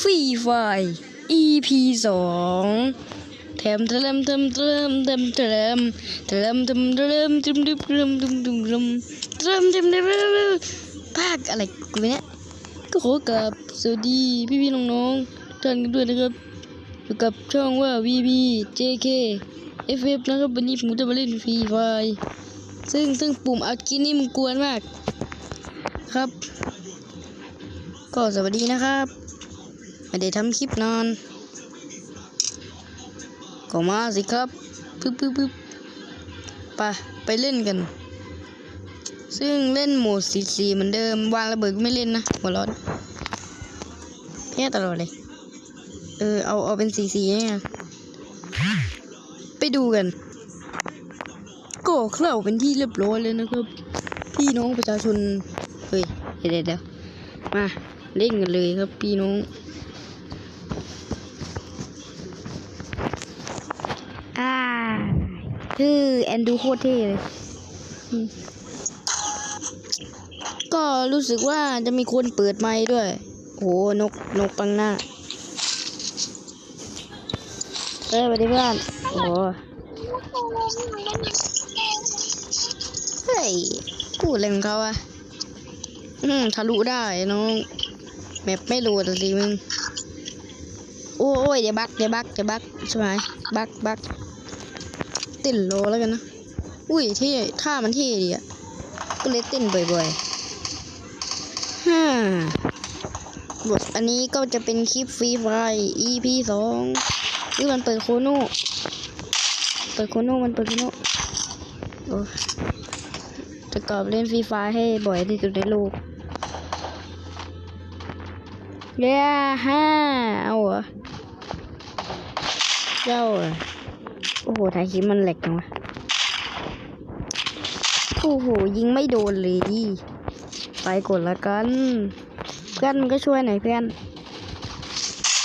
ฟรีไฟ EP สองแถมเทมเทมเทมเทมเทมเทมเทมเทมเทมเทมเทมเทมเทมเทมเทมเทมเทมภาคอะไรกูเนี่ยก็ขอกับสวัสดีพี่พี่น้องๆท่านกันด้วยนะครับอยู่กับช่องว่า VB JK FF นะครับวันนี้ผมจะมาเล่นฟรีไฟซึ่งซึ่งปุ่มอัดกินนี่มันกวนมาก ครับ ก็สวัสดีนะครับ ไม่ได้ทำคลิปนานก็มาสิครับปึ๊บปึ๊บปึ๊บไปไปเล่นกัน ซึ่งเล่นโหมดสีสีเหมือนเดิม วางระเบิดก็ไม่เล่นนะหัวร้อนแพ้ตลอดเลย เออ เอาเอาเป็นสีสีเนี่ยไปดูกันก็เข้าเป็นที่เรียบร้อยเลยนะครับ พี่น้องประชาชน เฮ้ย เดี๋ยวเดี๋ยวมาเล่นกันเลยครับพี่น้อง อ่า ชื่อแอนดูโคตรเท่เลยก็รู้สึกว่าจะมีคนเปิดไมค์ด้วย โห นก นกปังหน้าเอ้ยสวัสดีเพื่อน โอ้เฮ้ย พูดอะไรของเขาอะอืมทะลุได้น้องแบบไม่รู้สิมึง โอ้ยเดี๋ยวบักเดี๋ยวบักเดี๋ยวบักใช่ไหมบักบัก ติดโลแล้วกันนะ อุ้ยเท่ท่ามันเท่ดีอะ ก็เลยเต้นบ่อยๆฮ่าบทอันนี้ก็จะเป็นคลิปฟรีไฟ EP สองที่มันเปิดโคโน่เปิดโคโน่มันเปิดโคโน่โอ้จะกอบเล่นฟรีไฟให้บ่อยที่สุดในโลกเย้ฮ่าเอาเหรอเจ้าอะ โอ้โหถ่ายคลิปมันแหลกจังวะโอ้โห ยิงไม่โดนเลย ไปกดละกัน เพื่อนมันก็ช่วยหน่อยเพื่อน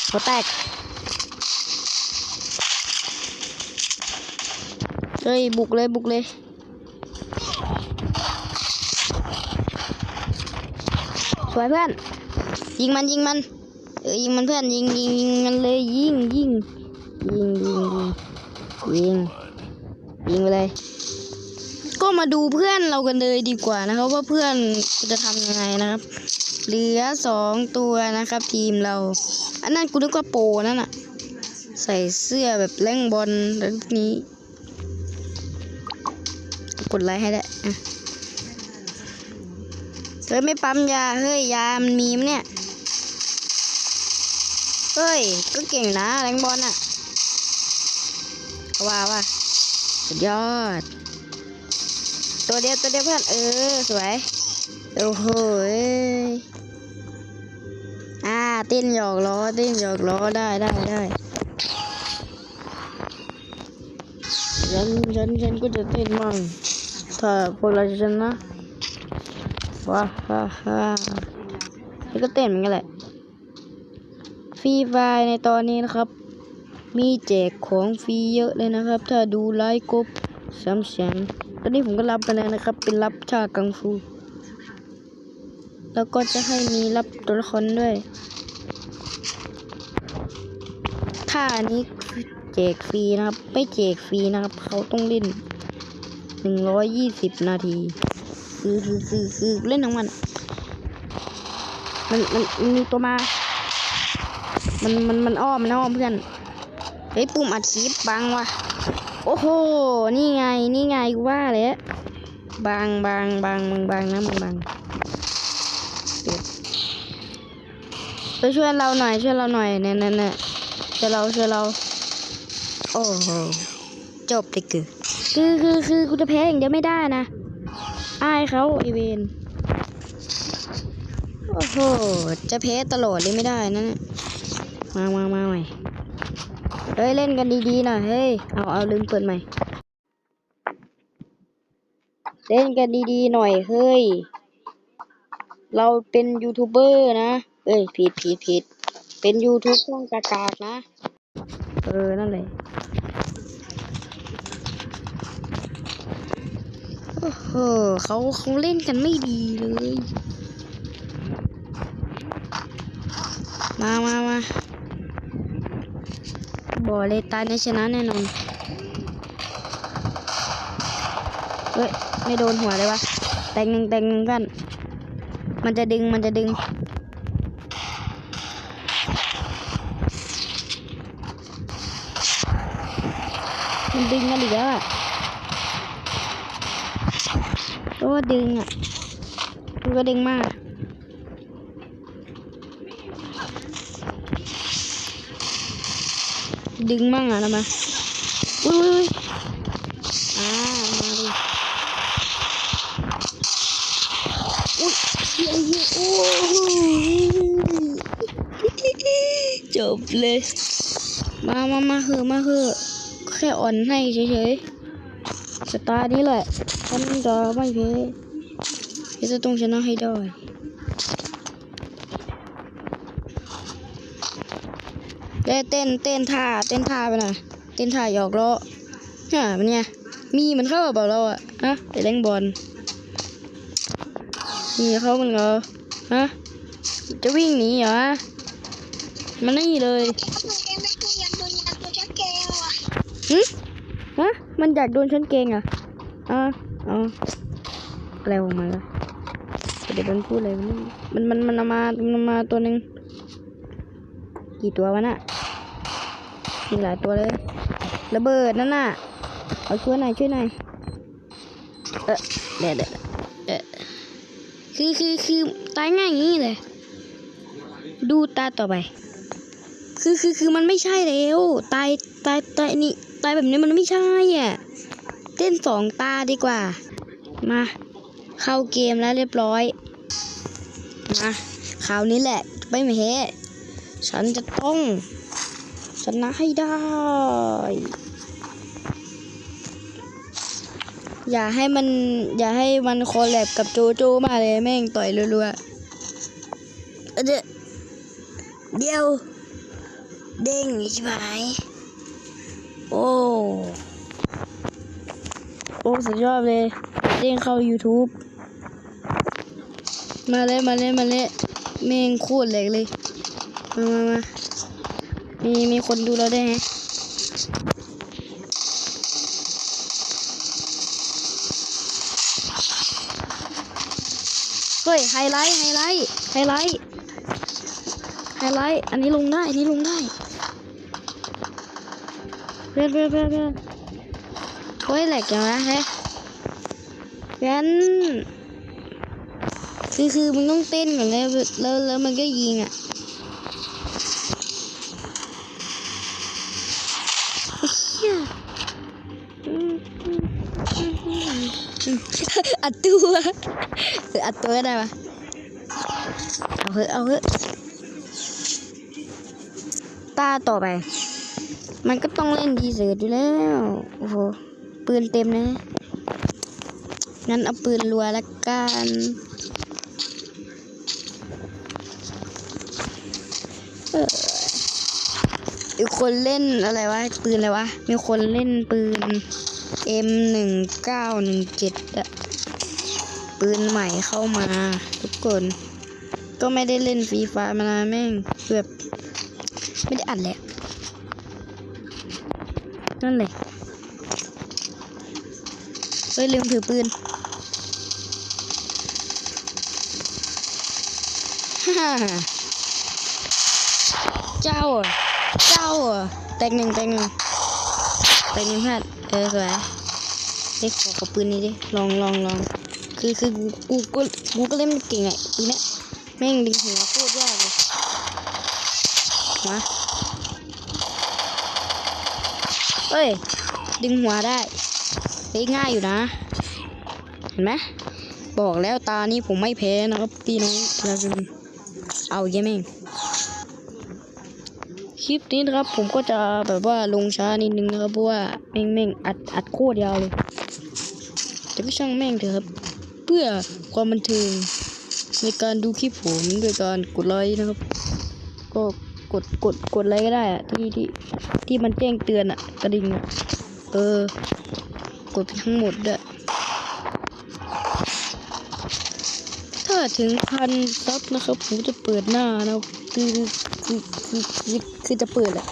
หัวแตก เฮ้ย บุกเลยบุกเลยสวยเพื่อน ยิงมันยิงมัน เออยิงมันเพื่อนยิงยิงยิงมันเลยยิงยิงยิงยิงยิง ยิงยิงไปเลย ก็มาดูเพื่อนเรากันเลยดีกว่านะครับ ว่าเพื่อนจะทำยังไงนะครับ เหลือสองตัวนะครับ ทีมเรา อันนั้นกูนึกว่าโปนั่นน่ะใส่เสื้อแบบเล่งบอลแบบนี้กดไลค์ให้ได้อะเฮ้ยไม่ปั๊มยา เฮ้ย ยามันมีมั้ยเนี่ย เฮ้ย ก็เก่งนะแรงบอลอะ ว่าว่าสุดยอด ตัวเดียวตัวเดียวเพื่อนเออสวยโอ้โหอ่าเต้นหยอกล้อเต้นหยอกล้อได้ได้ได้ฉันฉันฉันก็จะเต้นมั่งถ้าพวกเราจะชนะว้าฮ่าฮ่าแล้วก็เต้นเหมือนกันแหละฟรีไฟในตอนนี้นะครับ มีแจกของฟรีเยอะเลยนะครับ ถ้าดูไลฟ์กบสามแสนตอนนี้ผมก็รับไปแล้วนะครับ เป็นรับชากังฟู แล้วก็จะให้มีรับตัวละครด้วยถ้านี้แจกฟรีนะครับ ไม่แจกฟรีนะครับ เขาต้องเล่นหนึ่งร้อยยี่สิบนาทีคือคือคือคือเล่นทั้งวันมันมันมันมีตัวมา มันมันมันอ้อมมันอ้อมเพื่อน เฮ้ยปุ่มอัดคลิปบังว่ะ โอ้โห นี่ไง นี่ไงกูว่าเลยบางบางบางมึงบางนะมึงบางเดี๋ยวไปช่วยเราหน่อยช่วยเราหน่อยเนี่ยเนี่ยเนี่ยช่วยเราช่วยเรา โอ้โหจบเลยคือคือคือคือกูจะแพ้อย่างเดียวไม่ได้นะอายเขาไอเวนโอ้โหจะแพ้ตลอดเลยไม่ได้นะเนี่ยมามามาใหม่ เฮ้ย เล่นกันดีๆหน่อยเฮ้ย เอาเอาลืมเปิดใหม่ เล่นกันดีๆหน่อยเฮ้ย เราเป็นยูทูบเบอร์นะ เอ้ยผิดผิดผิด เป็นยูทูบช่องกากากนะ เออ นั่นเลยโอ้โหเขาเขาเล่นกันไม่ดีเลย มามามา บอเลยตายในชนะแน่นอน เฮ้ย ไม่โดนหัวเลยวะ แตงหนึ่งแตงหนึ่งกัน มันจะดึง มันจะดึง มันดึงกันอีกแล้วอะตัวดึงอะตัวก็ดึงมาก ดึงมั่งอะนะมาอุ้ยอ่ามาดิอุ้ยเฮ้ยเฮ้ยโอ้ยจบเลย มามามาเหอะมาเหอะแค่อ่อนให้เฉยๆสตาร์นี้แหละฉันจะไม่แพ้จะต้องชนะให้ได้ เต้นเต้นเต้นท่าเต้นท่าไปหน่อยเต้นท่าหยอกล้อฮะมันไงมีมันเข้ากับเราอะฮะไปเล่นบอลมีเข้ามันเหรอฮะจะวิ่งหนีเหรอมันนี่เลยหนูยังไม่เคยอยากโดนยาตัวชักเกลอะหึฮะมันอยากโดนฉันเกงอะอ่าอ๋ออะไรของมันล่ะเดี๋ยวมันพูดอะไรวะเนี่ยมันมันมันเอามามันเอามาตัวหนึ่งกี่ตัววะน่ะ มีหลายตัวเลย ระเบิดนั่นน่ะ เอาช่วยหน่อยช่วยหน่อย เออเดี๋ยวเดี๋ยวเออคือคือคือตายง่ายอย่างนี้เลย ดูตาต่อไป คือคือคือมันไม่ใช่แล้วตายตายตายนี่ตายแบบนี้มันไม่ใช่อะ เต้นสองตาดีกว่า มา เข้าเกมแล้วเรียบร้อยมาคราวนี้แหละ ไม่แพ้ฉันจะต้อง ชนะให้ได้ อย่าให้มัน อย่าให้มันคอลแลบกับโจโจมาเลยแม่งต่อยรัวๆเออเดี๋ยวเดี๋ยว เด้งใช่ไหมโอ้โอ้สุดยอดเลย เด้งเข้า YouTube มาเลย มาเลย มาเลยแม่งโคตรแหลกเลย มามามา มีมีคนดูเราได้วยฮะเฮ้ยไฮไลท์ไฮไลท์ไฮไลท์ไฮไลท์อันนี้ลงได้ อันนี้ลงได้เพื่อนเพื่อนเพื่อนเพื่อนโอ้ยแหลกจังวะเฮ้ยงั้นคือคือมึงต้องเต้นก่อนแล้วแล้วแล้วมันก็ยิงอะ อัดตัวเอออัดตัวก็ได้ปะเอาเหอะเอาเหอะตาต่อไป มันก็ต้องเล่นดีเสืออยู่แล้ว โอ้โห ปืนเต็มนะงั้นเอาปืนรัวละกันมีคนเล่นอะไรวะ ปืนอะไรวะ มีคนเล่นปืน M หนึ่งเก้าหนึ่งเจ็ดอะ ปืนใหม่เข้ามา ทุกคน ก็ไม่ได้เล่นฟรีไฟมานานแม่งแบบไม่ได้อัดแหละ นั่นเลยเฮ้ยลืมถือปืนฮ่าเจ้าอะเจ้าอะแตงหนึ่งแตงหนึ่งแตงหนึ่งพลาดเออสวยเด็กขอขอปืนนี้ดิ ลองลองลอง คือคือกูกูก็กูก็เล่นไม่เก่งไงปืนเนี้ยแม่งดึงหัวโคตรยากเลยมาเอ้ย ดึงหัวได้เฮ้ยง่ายอยู่นะ เห็นไหมบอกแล้วตานี้ผมไม่แพ้นะครับพี่น้องเราจะเอาเยอะแม่งคลิปนี้นะครับผมก็จะแบบว่าลงช้านิดนึงนะครับเพราะว่าแม่งแม่งอัดอัดโคตรยาวเลย แต่ก็ช่างแม่งเถอะครับ เพื่อความบันเทิงในการดูคลิปผมโดยการกดไลค์นะครับ ก็กดกดกดอะไรก็ได้อะที่ที่ที่มันแจ้งเตือนอะกระดิ่งอะเออ กดทั้งหมดอะถ้าถึงพันซับนะครับ ผมจะเปิดหน้านะครับคือคือคือคือคือจะเปิดแหละ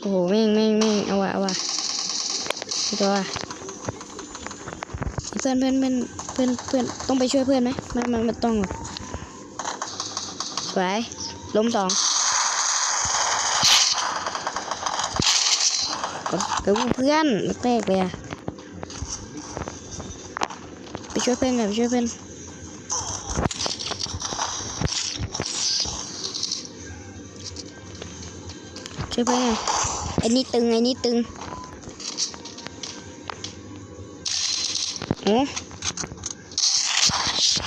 โอ้โหแม่งแม่งแม่งเอาวะเอาวะ ตัวเพื่อนเพื่อนเพื่อนเพื่อนเพื่อนต้องไปช่วยเพื่อนไหมไม่ไม่ไม่ต้องหรอกสวยล้มสองก็ก็เพื่อนแตกเลยอะไปช่วยเพื่อนกันไปช่วยเพื่อนช่วยเพื่อนกันไอ้นี่ตึงไอ้นี่ตึง โอ้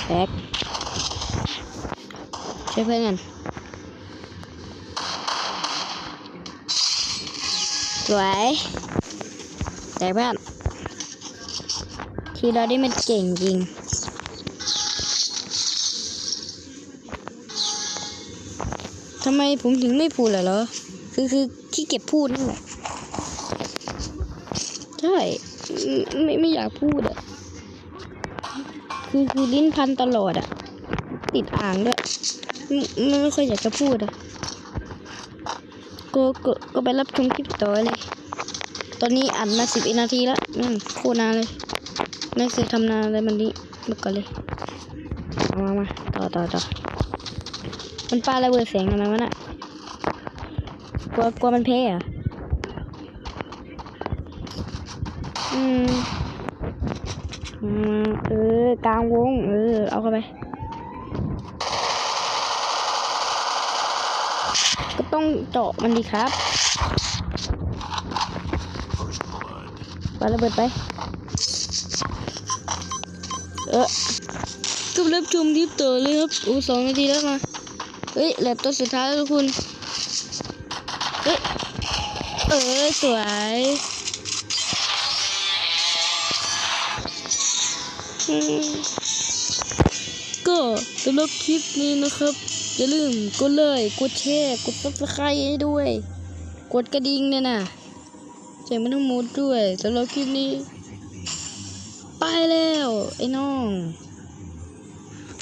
แบกช่วยเพื่อนกันสวยแต่เพื่อนทีเราได้มันเก่งจริงทำไมผมถึงไม่พูดล่ะเหรอ คือคือที่เก็บพูดนั่นแหละ ใช่ ไม่ไม่อยากพูดอะ คือคือลิ้นพันตลอดอะติดอ่างด้วยไม่ไม่ค่อยอยากจะพูดอะก็ก็ก็ไปรับชมคลิปต่อเลย ตอนนี้อัดมาสิบนาทีแล้วนั่นโคตรนานเลยนั่นคือทำนานอะไรมันนี้มื่อก่อนเลยเอามามาต่อต่อต่อมันปาระเบิดเสียงทำไมวะน่ะกลัวกลัวมันเพ่อะอืม อืมเออกลางวง เออ เอาเข้าไป ก็ต้องเจาะมันดีครับปาระเบิดไป เออก็รับชมคลิปต่อเลยครับโอ้สองนาทีแล้วมา เฮ้ยเหลือตัวสุดท้ายแล้วทุกคน เฮ้ย เออสวย ก็สำหรับคลิปนี้นะครับ อย่าลืมกดเลยกดแชร์กดซับสไครต์ให้ด้วย กดกระดิ่งเนี่ยนะแจ้งมันทั้งหมดด้วยสำหรับคลิปนี้ ไปแล้ว ไอ้น้อง